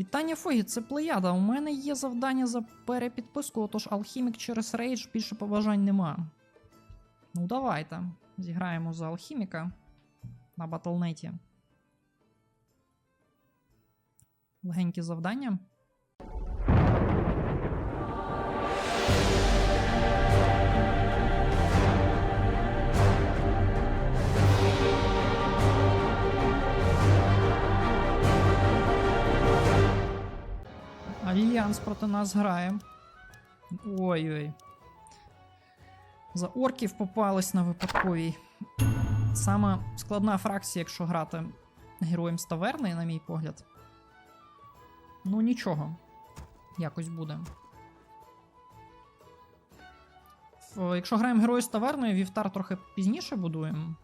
Вітання Фогі, це плеяда. У мене є завдання за перепідписку, отож алхімік через рейдж більше побажань нема. Ну, давайте. Зіграємо за алхіміка на батлнеті. Легенькі завдання. Альянс проти нас грає. Ой-ой. За орків попались на випадковій. Сама складна фракція, якщо грати героєм з таверни, на мій погляд. Ну нічого. Якось буде. Якщо граємо герою з таверною, вівтар трохи пізніше будуємо.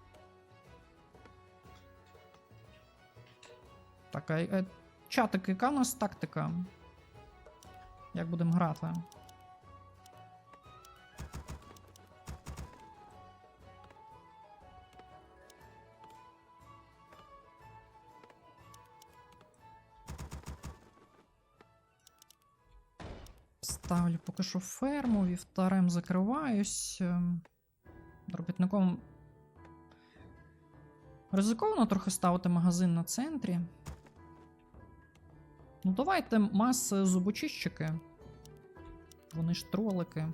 Так, а чатик, яка у нас тактика? Як будемо грати? Ставлю поки що ферму, вівтарем закриваюсь. ем, Робітником. Ризиковано трохи ставити магазин на центрі. Ну, давайте маси зубочищики. Вони ж тролики.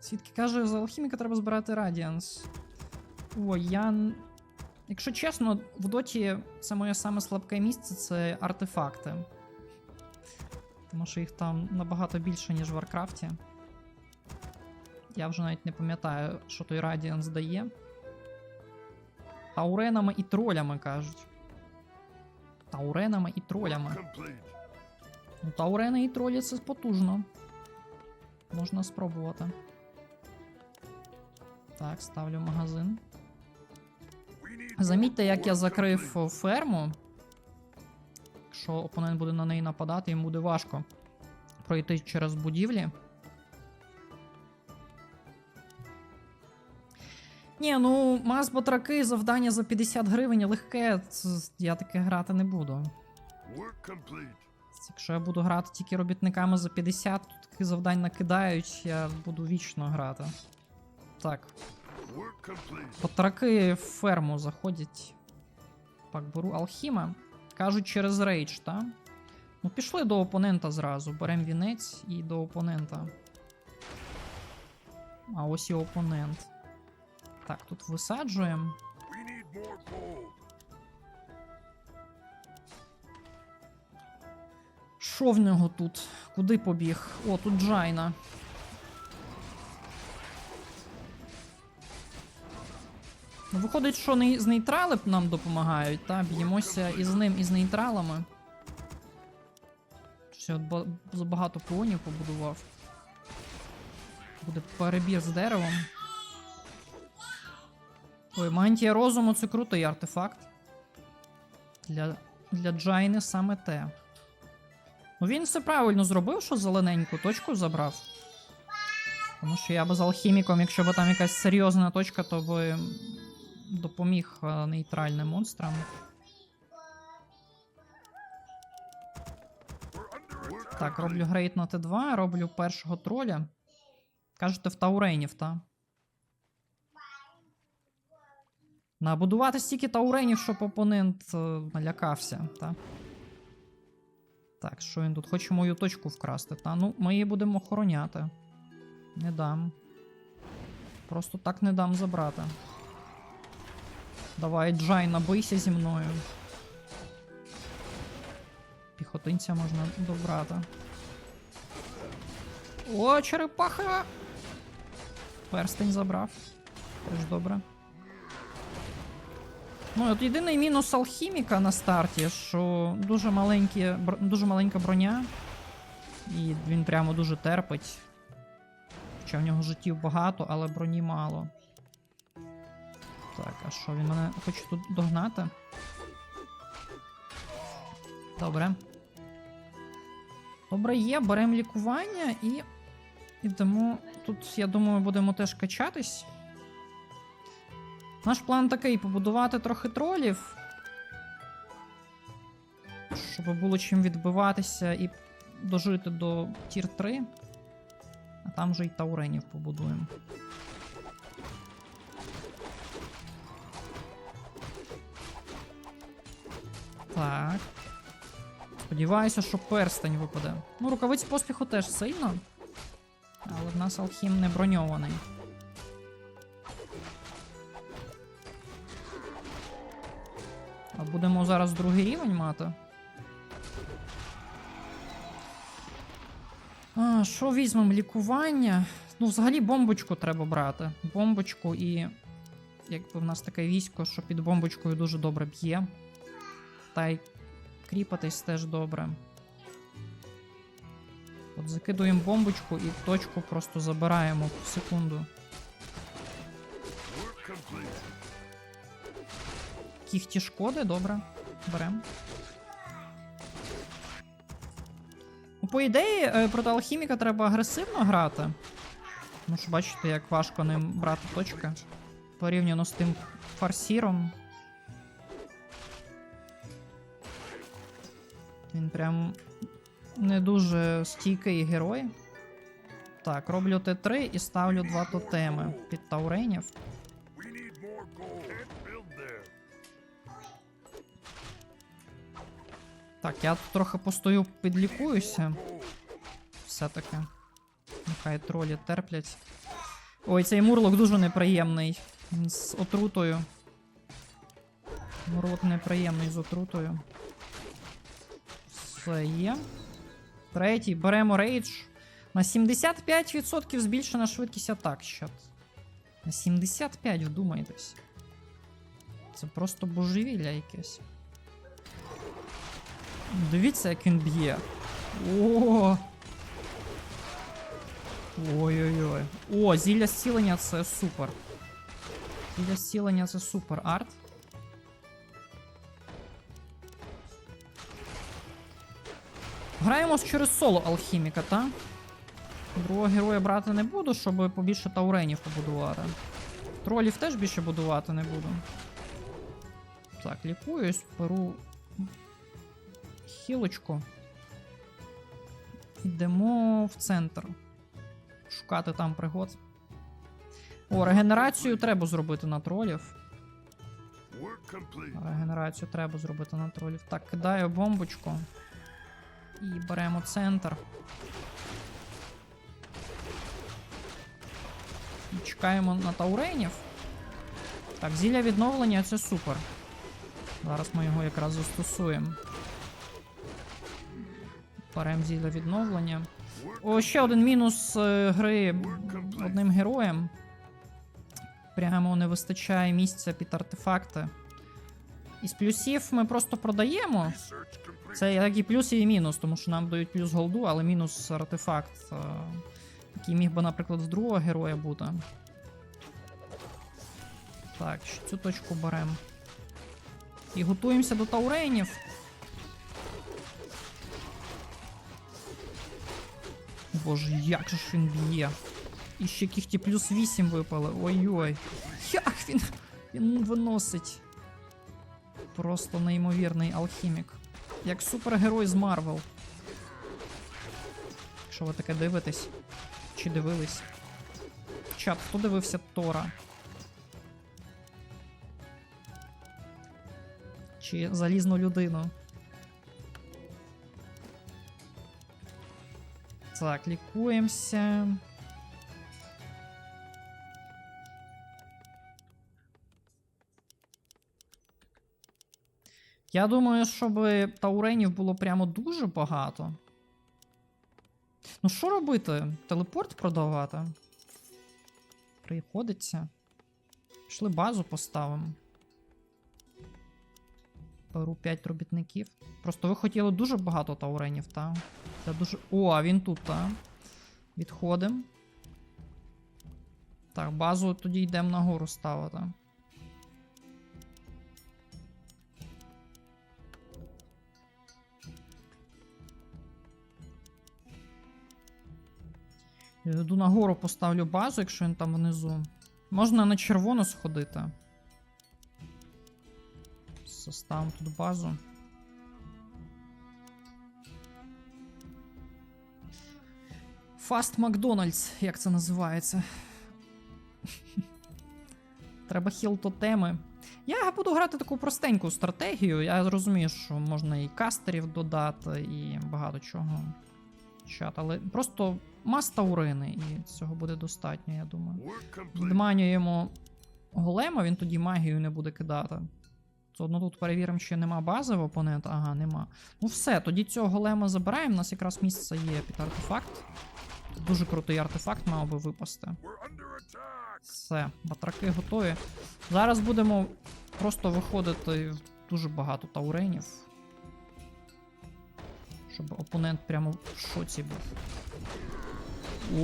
Свідки каже, за алхіміка треба збирати радіанс. Ой, я. Якщо чесно, в доті це моє саме слабке місце це артефакти. Тому що їх там набагато більше, ніж в Варкрафті. Я вже навіть не пам'ятаю, що той Радіанс дає. Тауренами і тролями кажуть. Тауренами і тролями. Ну, таурени і тролі це потужно. Можна спробувати. Так, ставлю магазин. Замітьте, як я закрив ферму. Якщо опонент буде на неї нападати, йому буде важко пройти через будівлі. Ні, ну, мас батраки, завдання за 50 гривень легке, це- я таке грати не буду. Якщо я буду грати тільки робітниками за 50, то таких завдань накидають, я буду вічно грати. Так. Батраки в ферму заходять. Так, беру алхіма. Кажуть, через рейдж, та? Ну, пішли до опонента зразу. Беремо вінець і до опонента. А ось і опонент. Так, тут висаджуємо. Що в нього тут? Куди побіг? О, тут Джайна. Ну, виходить, що з нейтрали нам допомагають, та? Б'ємося і з ним, і з нейтралами. Ще от забагато піонів побудував. Буде перебір з деревом. Ой, мантія розуму це крутий артефакт. Для, для Джайни саме те. Ну він все правильно зробив, що зелененьку точку забрав. Тому що я би з алхіміком, якщо б там якась серйозна точка, то би допоміг е, нейтральним монстрам. Так, роблю грейт на Т2, роблю першого троля. Кажете, в тауренів, та? Набудувати стільки тауренів, щоб опонент е, налякався, та? Так, що він тут? Хоче мою точку вкрасти, та? Ну, ми її будемо охороняти. Не дам. Просто так не дам забрати. Давай, Джай, набийся зі мною. Піхотинця можна добрати. О, черепаха! Перстень забрав. Теж добре. Ну, от єдиний мінус алхіміка на старті, що дуже, маленькі, дуже маленька броня. І він прямо дуже терпить. Хоча в нього життів багато, але броні мало. Так, а що, він мене хоче тут догнати? Добре. Добре, є, беремо лікування і йдемо тут, я думаю, будемо теж качатись. Наш план такий: побудувати трохи тролів. Щоб було чим відбиватися і дожити до тір 3. А там вже й тауренів побудуємо. Так. Сподіваюся, що перстень випаде. Ну, рукавиць поспіху теж сильно. Але в нас алхім не броньований. А будемо зараз другий рівень мати. А, що візьмемо? Лікування? Ну, взагалі бомбочку треба брати. Бомбочку і. Якби в нас таке військо, що під бомбочкою дуже добре б'є. Та й кріпатись теж добре. От закидуємо бомбочку і точку просто забираємо в секунду. Кіхті шкоди, добре. Берем. Ну, по ідеї, е, проти алхіміка треба агресивно грати. Тому що бачите, як важко ним брати точки. Порівняно з тим фарсіром. Він прям не дуже стійкий герой. Так, роблю Т3 і ставлю два тотеми під тауренів. Так, я трохи постою, підлікуюся. Все-таки. Нехай тролі терплять. Ой, цей мурлок дуже неприємний. З отрутою. Мурлок неприємний з отрутою. Все є. Третій. Беремо рейдж. На 75% збільшена швидкість атак щат. На 75, вдумайтесь. Це просто божевілля якесь. Дивіться, як він б'є. О! Ой-ой-ой. О, зілля зцілення це супер. Зілля зцілення це супер арт. Граємо через соло алхіміка, та? Другого героя брати не буду, щоб побільше тауренів побудувати. Тролів теж більше будувати не буду. Так, лікуюсь, беру хілочку. Йдемо в центр. Шукати там пригод. О, регенерацію треба зробити на тролів. Регенерацію треба зробити на тролів. Так, кидаю бомбочку. І беремо центр. І чекаємо на тауренів. Так, зілля відновлення це супер. Зараз ми його якраз застосуємо. Беремо зілля відновлення. О, ще один мінус е, гри одним героєм. Прямо не вистачає місця під артефакти. Із плюсів ми просто продаємо. Це як і плюс, і мінус, тому що нам дають плюс голду, але мінус артефакт, е, який міг би, наприклад, з другого героя бути. Так, цю точку беремо. І готуємося до тауренів. Боже, як же ж він б'є. І ще кіхті плюс 8 випали. Ой-ой. Як він, він виносить. Просто неймовірний алхімік. Як супергерой з Марвел. Якщо ви таке дивитесь. Чи дивились? Чат, хто дивився Тора? Чи залізну людину? Так, лікуємося. Я думаю, щоб тауренів було прямо дуже багато. Ну, що робити? Телепорт продавати? Приходиться. Пішли базу поставимо. Беру 5 робітників. Просто ви хотіли дуже багато тауренів, та? Це дуже. О, а він тут, та? Відходимо. Так, базу тоді йдемо нагору ставити. Я йду нагору поставлю базу, якщо він там внизу. Можна на червону сходити. Составимо тут базу. Фаст Макдональдс, як це називається. Треба хіл тотеми. Я буду грати таку простеньку стратегію. Я розумію, що можна і кастерів додати, і багато чого. Чат, але просто мас таурини, і цього буде достатньо, я думаю. Відманюємо голема, він тоді магію не буде кидати. Заодно тут перевіримо, чи нема бази в опонента. Ага, нема. Ну все, тоді цього голема забираємо. У нас якраз місце є під артефакт. Дуже крутий артефакт мав би випасти. Все, батраки готові. Зараз будемо просто виходити в дуже багато тауренів. Щоб опонент прямо в шоці був.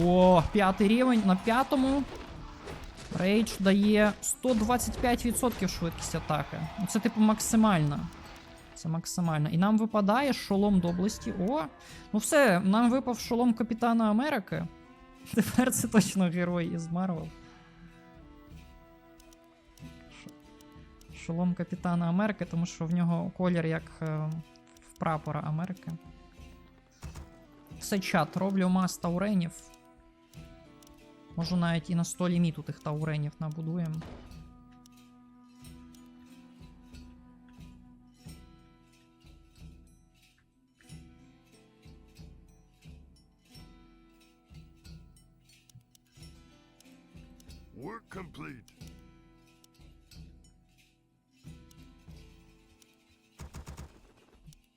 О, п'ятий рівень на п'ятому. Рейдж дає 125% швидкість атаки. Ну, Це типу максимальна. Це максимально. І нам випадає шолом доблесті. О! Ну все, нам випав шолом Капітана Америки. Тепер це точно герой із Марвел. Шолом Капітана Америки, тому що в нього колір як е, в прапора Америки. Все чат, роблю мас тауренів. Можу навіть і на 100 ліміту тих тауренів набудуємо. Work complete.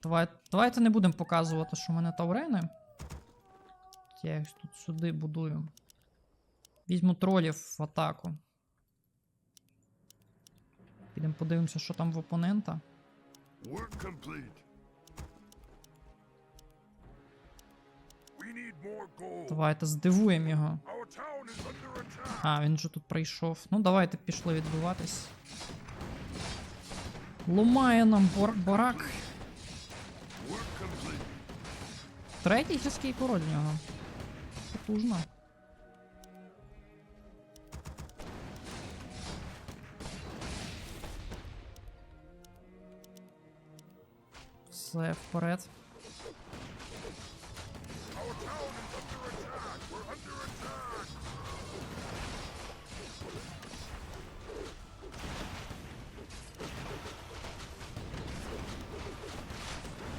Давай, давайте не будемо показувати, що в мене таурени. Я їх тут сюди будую. Візьму тролів в атаку. Підемо подивимося, що там в опонента. Work complete. We need more gold. Давайте здивуємо його. А, він же тут прийшов. Ну, давайте пішли відбиватись. Ломає нам бор- барак. Третій гірський король в нього. Потужно. Under вперед.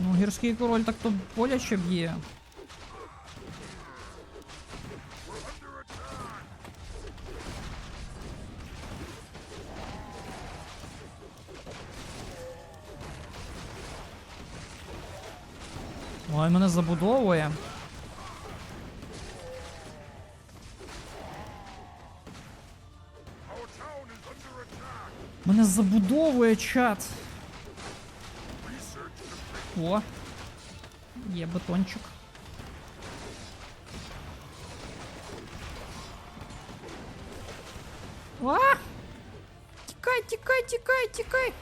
Ну, гірський король так то боляче б'є. Ой, мене забудовує. Our town is under attack. Мене забудовує чат. Research complete. О. Є бетончик. А! Тікай, тікай, тікай, тікай.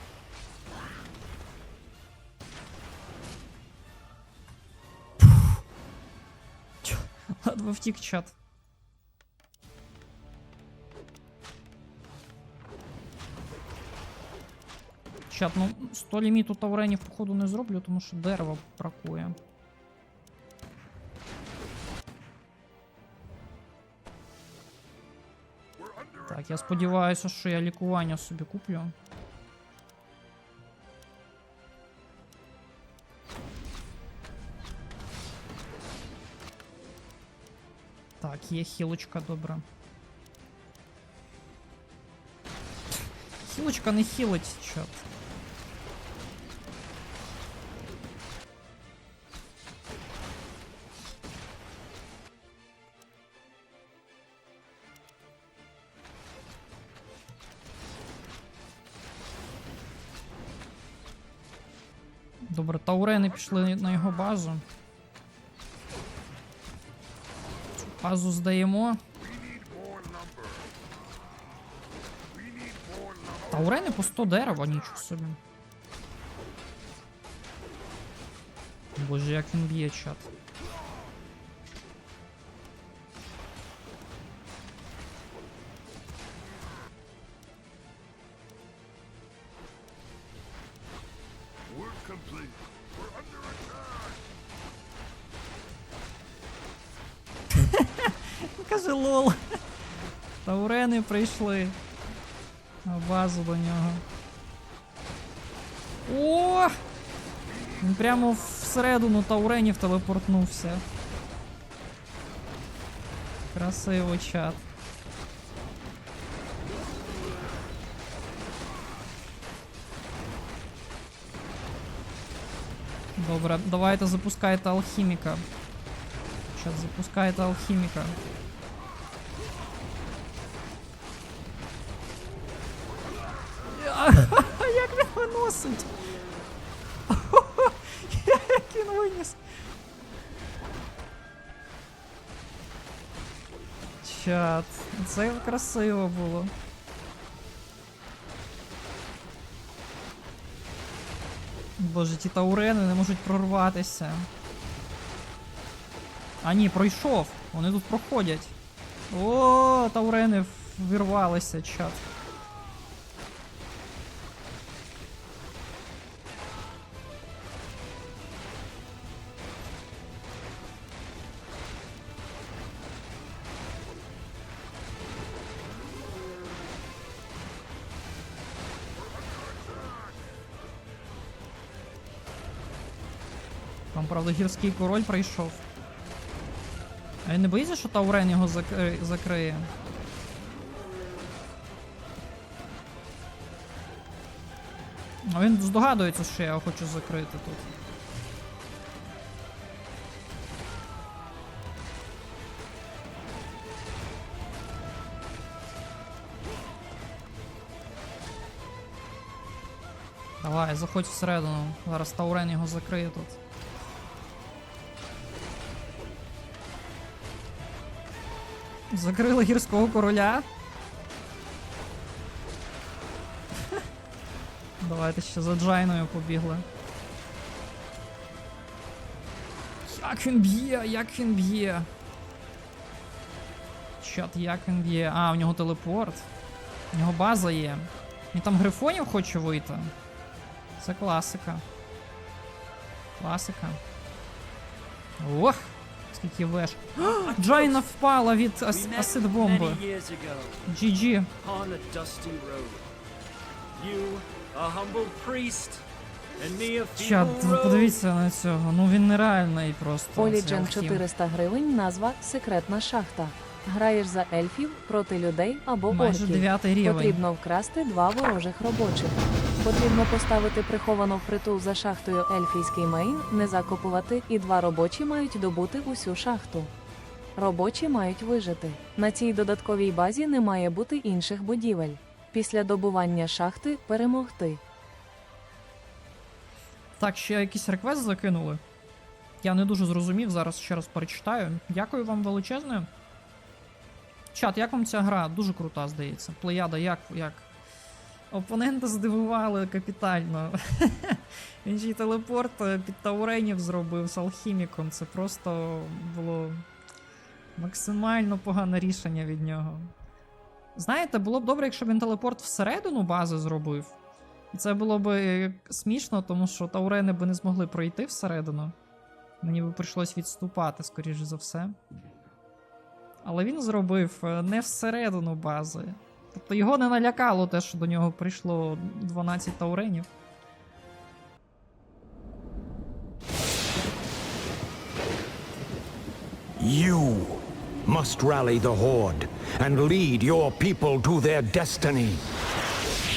Ладно, втік чат. Чат, ну 100 ліміту тауренів, походу, не зроблю, тому що дерева бракує. We're under Так, я сподіваюся, що я лікування собі куплю. Є хілочка, добре. Хілочка не хілить, чат. Добре, таурени пішли на його базу. Азу здаємо. Та урени по 100 дерева, нічого собі. Боже, як він б'є чат. We're complete. We're under attack. Каже лол. Таурени прийшли. На базу до нього. О! Він прямо всередину тауренів телепортнувся. Красиво чат. Добре, давайте запускайте алхіміка. Чат, запускайте алхіміка. Як він виносить? Як він виніс? Чат, це красиво було. Боже, ті таурени не можуть прорватися. А ні, пройшов. Вони тут проходять. О, таурени вирвалися, чат. Там, правда, гірський король прийшов. А він не боїться, що Таурен його закри... закриє? А він здогадується, що я його хочу закрити тут. Давай, заходь всередину. Зараз Таурен його закриє тут. Закрили гірського короля. Давайте ще за Джайною побігли. Як він б'є, як він б'є. Чат, як він б'є. А, у нього телепорт. У нього база є. Він там грифонів хоче вийти. Це класика. Класика. Ох! Скільки веш. Джайна впала від ас- асид бомби. GG. Чат, ви подивіться на цього. Ну він нереальний просто. Оліджен 400 гривень, назва Секретна шахта. Граєш за ельфів проти людей або Майже орків. рівень. Потрібно вкрасти два ворожих робочих. Потрібно поставити приховано впритул за шахтою ельфійський мейн, не закопувати, і два робочі мають добути усю шахту. Робочі мають вижити. На цій додатковій базі не має бути інших будівель. Після добування шахти перемогти. Так, ще якийсь реквест закинули. Я не дуже зрозумів, зараз ще раз перечитаю. Дякую вам величезне. Чат, як вам ця гра? Дуже крута, здається. Плеяда, як. як? Опоненти здивували капітально. Він же й телепорт е, під Тауренів зробив з алхіміком. Це просто було максимально погане рішення від нього. Знаєте, було б добре, якщо б він телепорт всередину бази зробив. І це було б е, смішно, тому що таурени би не змогли пройти всередину. Мені би прийшлось відступати, скоріш за все. Але він зробив е, не всередину бази. Тобто його не налякало те, що до нього прийшло 12 тауренів. You must rally the Horde and lead your people to their destiny.